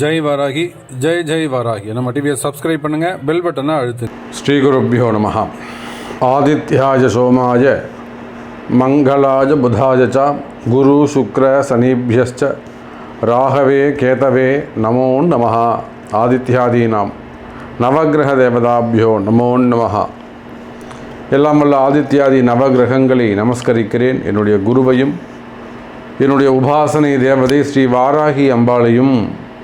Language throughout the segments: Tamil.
ஜெய் வாராகி ஜெய் ஜெய் வாராகி. நம்ம டிவியை சப்ஸ்கிரைப் பண்ணுங்கள் பெல் பட்டனை அழுத்து. ஸ்ரீகுருப்போ நம ஆதித்யாய சோமாய மங்களாய புதாய ச குரு சுக்ர சனீபியஸ்ச ராகவே கேதவே நமோ நம ஆதித்யாதீனாம். நவகிரக தேவதாபியோ நமோ நம எல்லாம் வல்ல ஆதித்யாதி நவகிரகங்களை நமஸ்கரிக்கிறேன். என்னுடைய குருவையும் என்னுடைய உபாசனை தேவதை ஸ்ரீ வாராகி அம்பாளையும்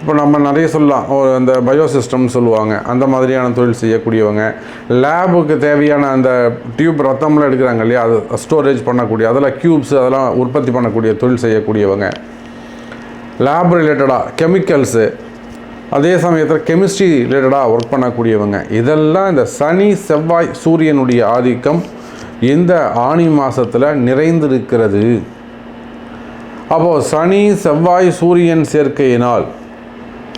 இப்போ நம்ம நிறைய சொல்லலாம். ஒரு அந்த பயோசிஸ்டம்னு சொல்லுவாங்க. அந்த மாதிரியான தொழில் செய்யக்கூடியவங்க. லேபுக்கு தேவையான அந்த டியூப் ரத்தம்லாம் எடுக்கிறாங்க இல்லையா? அது ஸ்டோரேஜ் பண்ணக்கூடிய அதெல்லாம் க்யூப்ஸ் அதெல்லாம் உற்பத்தி பண்ணக்கூடிய தொழில் செய்யக்கூடியவங்க. லேப் ரிலேட்டடாக கெமிக்கல்ஸு அதே சமயத்தில் கெமிஸ்ட்ரி ரிலேட்டடாக ஒர்க் பண்ணக்கூடியவங்க. இதெல்லாம் இந்த சனி செவ்வாய் சூரியனுடைய ஆதிக்கம் இந்த ஆணி மாதத்தில் நிறைந்திருக்கிறது. அப்போது சனி செவ்வாய் சூரியன் சேர்க்கையினால்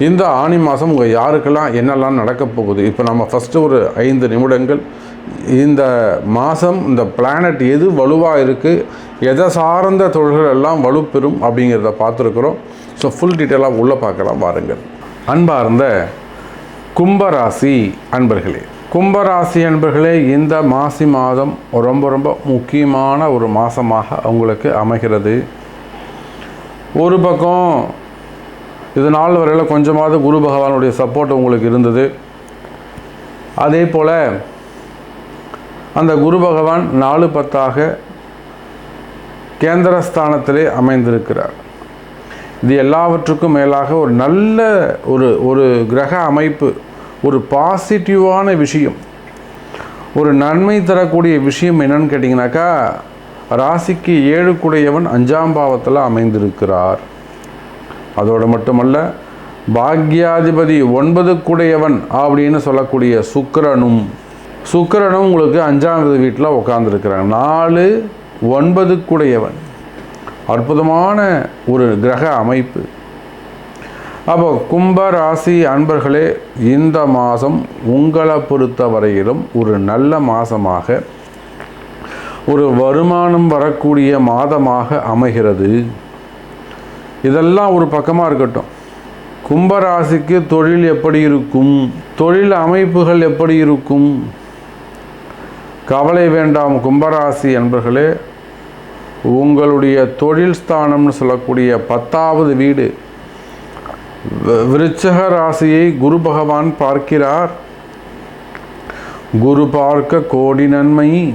இந்த ஆணி மாதம் உங்கள் யாருக்கெல்லாம் என்னெல்லாம் நடக்கப் போகுது? இப்போ நம்ம ஃபஸ்ட்டு ஒரு ஐந்து நிமிடங்கள். இந்த மாதம் இந்த பிளானட் எது வலுவாக இருக்குது எதை சார்ந்த தொழில்கள் எல்லாம் வலுப்பெறும் அப்படிங்கிறத பார்த்துருக்குறோம். ஸோ ஃபுல் டீட்டெயிலாக உள்ளே பார்க்கலாம் பாருங்கள் அன்பார்ந்த கும்பராசி அன்பர்களே கும்பராசி அன்பர்களே இந்த மாசி மாதம் ரொம்ப ரொம்ப முக்கியமான ஒரு மாதமாக அவங்களுக்கு அமைகிறது. ஒரு பக்கம் இது நாள் வரையில் கொஞ்சமாவது குரு பகவானுடைய சப்போர்ட் உங்களுக்கு இருந்தது. அதே போல் அந்த குரு பகவான் நாலு பத்தாக கேந்திரஸ்தானத்திலே அமைந்திருக்கிறார். இது எல்லாவற்றுக்கும் மேலாக ஒரு நல்ல ஒரு ஒரு கிரக அமைப்பு ஒரு பாசிட்டிவான விஷயம். ஒரு நன்மை தரக்கூடிய விஷயம் என்னன்னு கேட்டிங்கனாக்கா ராசிக்கு ஏழுக்குடையவன் அஞ்சாம் பாவத்தில் அமைந்திருக்கிறார். அதோடு மட்டுமல்ல பாக்யாதிபதி ஒன்பது கூடையவன் அப்படின்னு சொல்லக்கூடிய சுக்கரனும் சுக்கிரனும் உங்களுக்கு அஞ்சாவது வீட்டில் உட்காந்துருக்கிறாங்க நாலு ஒன்பது கூடையவன். அற்புதமான ஒரு கிரக அமைப்பு. அப்போ கும்ப ராசி அன்பர்களே இந்த மாதம் உங்களை பொறுத்த வரையிலும் ஒரு நல்ல மாதமாக ஒரு வருமானம் வரக்கூடிய மாதமாக அமைகிறது. இதெல்லாம் ஒரு பக்கமாக இருக்கட்டும். கும்பராசிக்கு தொழில் எப்படி இருக்கும்? தொழில் அமைப்புகள் எப்படி இருக்கும்? கவலை வேண்டாம் கும்பராசி என்பர்களே உங்களுடைய தொழில் ஸ்தானம்னு சொல்லக்கூடிய பத்தாவது வீடு. விருச்சக ராசியை குரு பகவான் பார்க்கிறார். குரு பார்க்க கோடி நன்மை.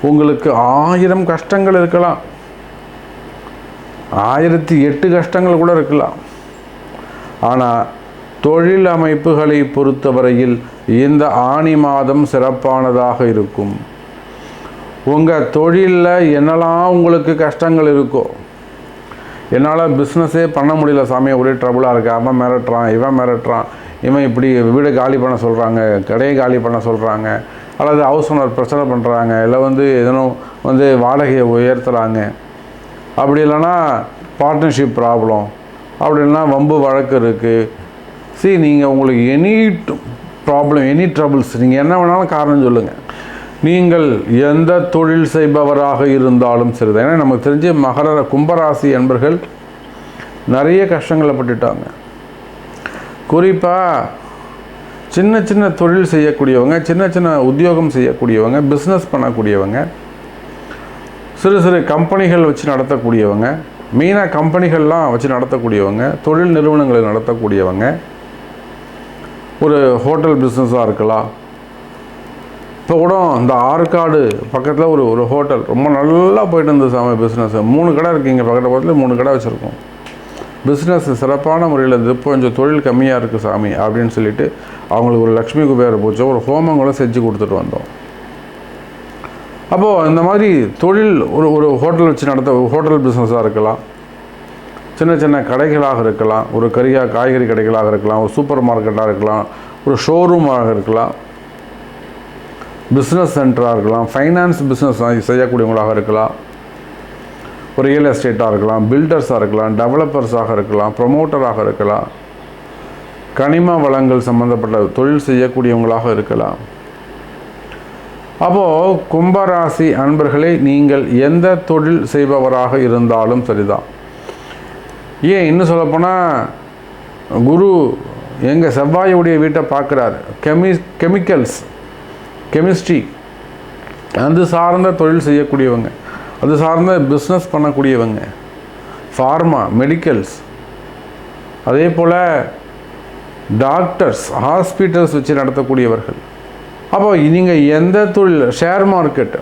உங்களுக்கு ஆயிரம் கஷ்டங்கள் இருக்கலாம். ஆயிரத்தி எட்டு கஷ்டங்கள் கூட இருக்கலாம். ஆனால் தொழில் அமைப்புகளை பொறுத்தவரையில் இந்த ஆணி மாதம் சிறப்பானதாக இருக்கும். உங்கள் தொழிலில் என்னெல்லாம் உங்களுக்கு கஷ்டங்கள் இருக்கோ என்னால் பிஸ்னஸே பண்ண முடியல சாமி ஒரே ட்ரபுளாக இருக்கு. அவன் மிரட்டுறான் இவன் மிரட்டுறான் இவன் இப்படி வீடை காலி பண்ண சொல்கிறாங்க கடையை காலி பண்ண சொல்கிறாங்க அல்லது ஹவுஸ் ஓனர் பிரச்சனை பண்ணுறாங்க இல்லை வந்து எதனோ வந்து வாடகையை உயர்த்துறாங்க. அப்படி இல்லைன்னா பார்ட்னர்ஷிப் ப்ராப்ளம் அப்படி இல்லைன்னா வம்பு வழக்கு இருக்குது சரி நீங்கள் உங்களுக்கு எனி ப்ராப்ளம் எனி ட்ரபிள்ஸ் நீங்கள் என்ன வேணாலும் காரணம் சொல்லுங்கள் நீங்கள் எந்த தொழில் செய்பவராக இருந்தாலும் சரிதான் ஏன்னா நமக்கு தெரிஞ்சு மகர கும்பராசி என்பர்கள் நிறைய கஷ்டங்களை பட்டுட்டாங்க. குறிப்பாக சின்ன சின்ன தொழில் செய்யக்கூடியவங்க சின்ன சின்ன உத்தியோகம் செய்யக்கூடியவங்க பிஸ்னஸ் பண்ணக்கூடியவங்க சிறு சிறு கம்பெனிகள் வச்சு நடத்தக்கூடியவங்க மெயினாக கம்பெனிகள்லாம் வச்சு நடத்தக்கூடியவங்க தொழில் நிறுவனங்களை நடத்தக்கூடியவங்க ஒரு ஹோட்டல் பிஸ்னஸாக இருக்கலாம். இப்போ கூட இந்த ஆற்காடு பக்கத்தில் ஒரு ஒரு ஹோட்டல் ரொம்ப நல்லா போயிட்டு இருந்தது சாமி பிஸ்னஸ் மூணு கடை இருக்குது இங்கே பக்கத்தில் பக்கத்தில் மூணு கடை வச்சுருக்கோம். பிஸ்னஸ் சிறப்பான முறையில் இருந்து இப்போ கொஞ்சம் தொழில் கம்மியாக இருக்குது சாமி அப்படின்னு சொல்லிட்டு அவங்களுக்கு ஒரு லக்ஷ்மி குபேர பூஜை ஒரு ஹோமங்களும் செஞ்சு கொடுத்துட்டு வந்தோம். அப்போது இந்த மாதிரி தொழில் ஒரு ஒரு ஹோட்டல் வச்சு நடத்த ஹோட்டல் பிஸ்னஸாக இருக்கலாம். சின்ன சின்ன கடைகளாக இருக்கலாம். ஒரு கரியா காய்கறி கடைகளாக இருக்கலாம். ஒரு சூப்பர் மார்க்கெட்டாக இருக்கலாம். ஒரு ஷோரூமாக இருக்கலாம். பிஸ்னஸ் சென்டராக இருக்கலாம். ஃபைனான்ஸ் பிஸ்னஸ் செய்யக்கூடியவங்களாக இருக்கலாம். ஒரு ரியல் எஸ்டேட்டாக இருக்கலாம். பில்டர்ஸாக இருக்கலாம். டெவலப்பர்ஸாக இருக்கலாம். ப்ரொமோட்டராக இருக்கலாம். கனிம வளங்கள் சம்மந்தப்பட்ட தொழில் செய்யக்கூடியவங்களாக இருக்கலாம். அப்போது கும்பராசி அன்பர்களே நீங்கள் எந்த தொழில் செய்பவராக இருந்தாலும் சரிதான். ஏன் இன்னும் சொல்லப்போனால் குரு எங்கள் செவ்வாயுடைய வீட்டை பார்க்குறாரு. கெமி கெமிக்கல்ஸ் கெமிஸ்ட்ரி அது சார்ந்த தொழில் செய்யக்கூடியவங்க. அது சார்ந்த பிஸ்னஸ் பண்ணக்கூடியவங்க. Pharma medicals. அதே போல் டாக்டர்ஸ் ஹாஸ்பிட்டல்ஸ் வச்சு நடத்தக்கூடியவர்கள். அப்போ நீங்கள் எந்த தொழில் ஷேர் மார்க்கெட்டு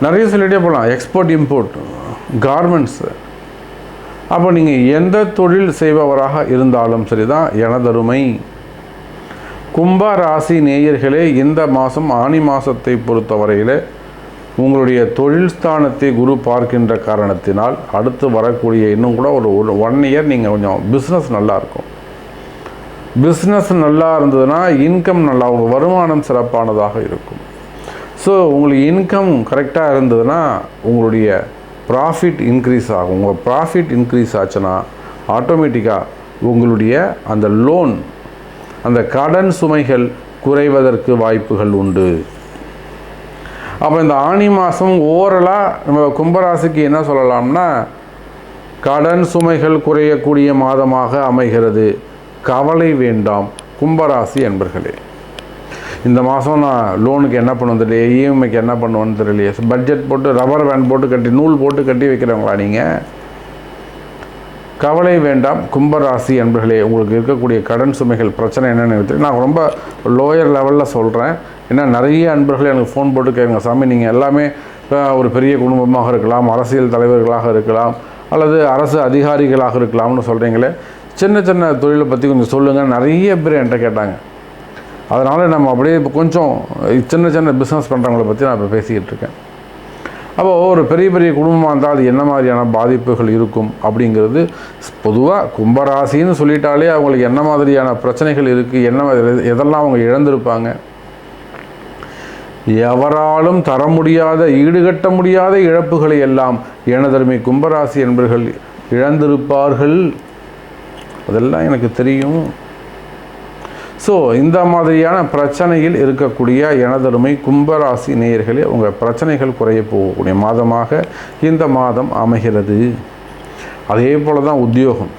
நிறைய சொல்லிட்டே போகலாம் எக்ஸ்போர்ட் இம்போர்ட் கார்மெண்ட்ஸு அப்போ நீங்கள் எந்த தொழில் செய்பவராக இருந்தாலும் சரி தான் எனதருமை. கும்ப ராசி நேயர்களே இந்த மாதம் ஆனி மாதத்தை பொறுத்தவரையில் உங்களுடைய தொழில் ஸ்தானத்தை குரு பார்க்கின்ற காரணத்தினால் அடுத்து வரக்கூடிய இன்னும் கூட ஒரு ஒரு ஒன் இயர் நீங்கள் கொஞ்சம் பிஸ்னஸ் நல்லாயிருக்கும் பிஸ்னஸ் நல்லா இருந்ததுன்னா இன்கம் நல்லா உங்கள் வருமானம் சிறப்பானதாக இருக்கும். ஸோ உங்களுக்கு இன்கம் கரெக்டாக இருந்ததுன்னா உங்களுடைய ப்ராஃபிட் இன்க்ரீஸ் ஆகும். உங்கள் ப்ராஃபிட் இன்க்ரீஸ் ஆச்சுன்னா ஆட்டோமேட்டிக்காக உங்களுடைய அந்த லோன் அந்த கடன் சுமைகள் குறைவதற்கு வாய்ப்புகள் உண்டு. அப்போ இந்த ஆனி மாதம் ஓரலாக நம்ம கும்பராசிக்கு என்ன சொல்லலாம்னா கடன் சுமைகள் குறையக்கூடிய மாதமாக அமைகிறது. கவலை வேண்டாம் கும்பராசி என்பர்களே இந்த மாதம் நான் லோனுக்கு என்ன பண்ணுவோம் தெரியல இஎம்ஐக்கு என்ன பண்ணுவேன்னு தெரியலையே. பட்ஜெட் போட்டு ரப்பர் பேண்ட் போட்டு கட்டி நூல் போட்டு கட்டி வைக்கிறவங்களா நீங்கள் கவலை வேண்டாம் கும்பராசி என்பர்களே உங்களுக்கு இருக்கக்கூடிய கடன் சுமைகள் பிரச்சனை என்னென்னு தெரியும். நான் ரொம்ப லோயர் லெவலில் சொல்கிறேன் ஏன்னா நிறைய அன்பர்கள் எனக்கு ஃபோன் போட்டு கேட்குங்க சாமி நீங்கள் எல்லாமே ஒரு பெரிய குடும்பமாக இருக்கலாம் அரசியல் தலைவர்களாக இருக்கலாம் அல்லது அரசு அதிகாரிகளாக இருக்கலாம்னு சொல்கிறீங்களே சின்ன சின்ன தொழிலை பற்றி கொஞ்சம் சொல்லுங்கள் நிறைய பேர் என்கிட்ட கேட்டாங்க. அதனால் நம்ம அப்படியே இப்போ கொஞ்சம் சின்ன சின்ன பிஸ்னஸ் பண்ணுறவங்கள பற்றி நான் இப்போ பேசிக்கிட்டு இருக்கேன். அப்போது ஒரு பெரிய பெரிய குடும்பமாக இருந்தால் அது என்ன மாதிரியான பாதிப்புகள் இருக்கும் அப்படிங்கிறது பொதுவாக கும்பராசின்னு சொல்லிட்டாலே அவங்களுக்கு என்ன மாதிரியான பிரச்சனைகள் இருக்குது என்ன எதெல்லாம் அவங்க இழந்திருப்பாங்க. எவராலும் தர முடியாத ஈடுகட்ட முடியாத இழப்புகளை எல்லாம் எனதருமை கும்பராசி என்பர்கள் இழந்திருப்பார்கள். அதெல்லாம் எனக்கு தெரியும். ஸோ இந்த மாதிரியான பிரச்சனையில் இருக்கக்கூடிய எனதருமை கும்பராசி நேயர்களே உங்கள் பிரச்சனைகள் குறைய போகக்கூடிய மாதமாக இந்த மாதம் அமைகிறது. அதே போல தான் உத்தியோகம்.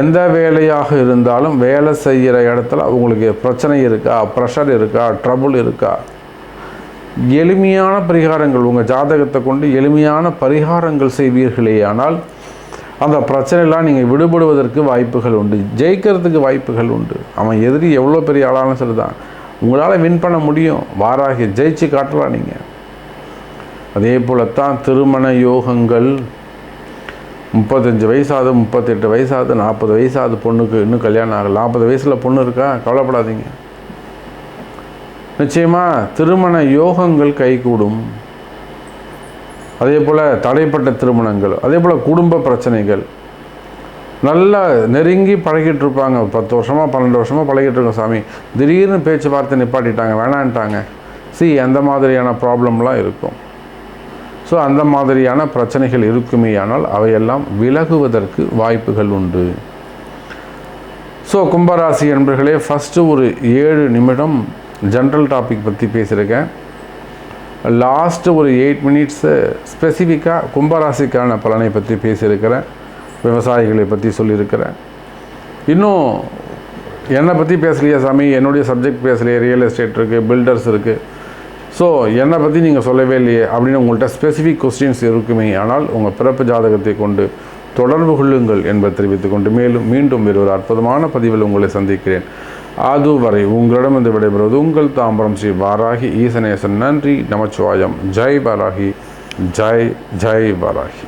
எந்த வேலையாக இருந்தாலும் வேலை செய்கிற இடத்துல உங்களுக்கு பிரச்சனை இருக்கா ப்ரெஷர் இருக்கா ட்ரபுள் இருக்கா? எளிமையான பரிகாரங்கள் உங்கள் ஜாதகத்தை கொண்டு எளிமையான பரிகாரங்கள் செய்வீர்களே ஆனால் அந்த பிரச்சனையெல்லாம் நீங்கள் விடுபடுவதற்கு வாய்ப்புகள் உண்டு. ஜெயிக்கிறதுக்கு வாய்ப்புகள் உண்டு. அவன் எதிரி எவ்வளோ பெரிய ஆளாலும் சரிதான். உங்களால் வின் பண்ண முடியும். வாராகி ஜெயிச்சு காட்டலாம் நீங்கள் அதே போலத்தான் திருமண யோகங்கள். முப்பத்தஞ்சு வயசாகுது முப்பத்தெட்டு வயசாகுது நாற்பது வயசாகுது பொண்ணுக்கு இன்னும் கல்யாணம் ஆகலை. நாற்பது வயசில் பொண்ணு இருக்கா? கவலைப்படாதீங்க. நிச்சயமாக திருமண யோகங்கள் கைகூடும். அதே போல் தடைப்பட்ட திருமணங்கள் அதே போல் குடும்ப பிரச்சனைகள். நல்லா நெருங்கி பழகிட்டு இருப்பாங்க பத்து வருஷமாக பன்னெண்டு வருஷமாக பழகிட்டு இருக்கோம் சாமி. திடீர்னு பேச்சுவார்த்தை நிப்பாட்டிட்டாங்க வேணான்ட்டாங்க. சி அந்த மாதிரியான ப்ராப்ளம்லாம் இருக்கும். ஸோ அந்த மாதிரியான பிரச்சனைகள் இருக்குமேயானால் அவையெல்லாம் விலகுவதற்கு வாய்ப்புகள் உண்டு. ஸோ கும்பராசி என்பர்களே ஃபஸ்ட்டு ஒரு ஏழு நிமிடம் ஜென்ரல் டாபிக் பற்றி பேசியிருக்கேன். லாஸ்ட்டு ஒரு எயிட் மினிட்ஸு ஸ்பெசிஃபிக்காக கும்பராசிக்கான பலனை பற்றி பேசியிருக்கிறேன். விவசாயிகளை பற்றி சொல்லியிருக்கிறேன். இன்னும் என்னை பற்றி பேசலையா சாமி? என்னுடைய சப்ஜெக்ட் பேசலையே? ரியல் எஸ்டேட் இருக்குது பில்டர்ஸ் இருக்குது ஸோ என்னை பற்றி நீங்கள் சொல்லவே இல்லையே அப்படின்னு உங்கள்கிட்ட ஸ்பெசிஃபிக் கொஸ்டின்ஸ் இருக்குமே. ஆனால் உங்கள் பிறப்பு ஜாதகத்தை கொண்டு தொடர்பு கொள்ளுங்கள் என்பதை தெரிவித்துக்கொண்டு மேலும் மீண்டும் வேறு ஒரு அற்புதமான பதிவில் உங்களை சந்திக்கிறேன். அதுவரை உங்களிடமிருந்து விடைபெறுவது உங்கள் தாம்பரம் ஸ்ரீ வாராகி ஈசனேசன். நன்றி நமச்சிவாயம். ஜெய் பாராகி ஜெய் ஜெய் வாராகி.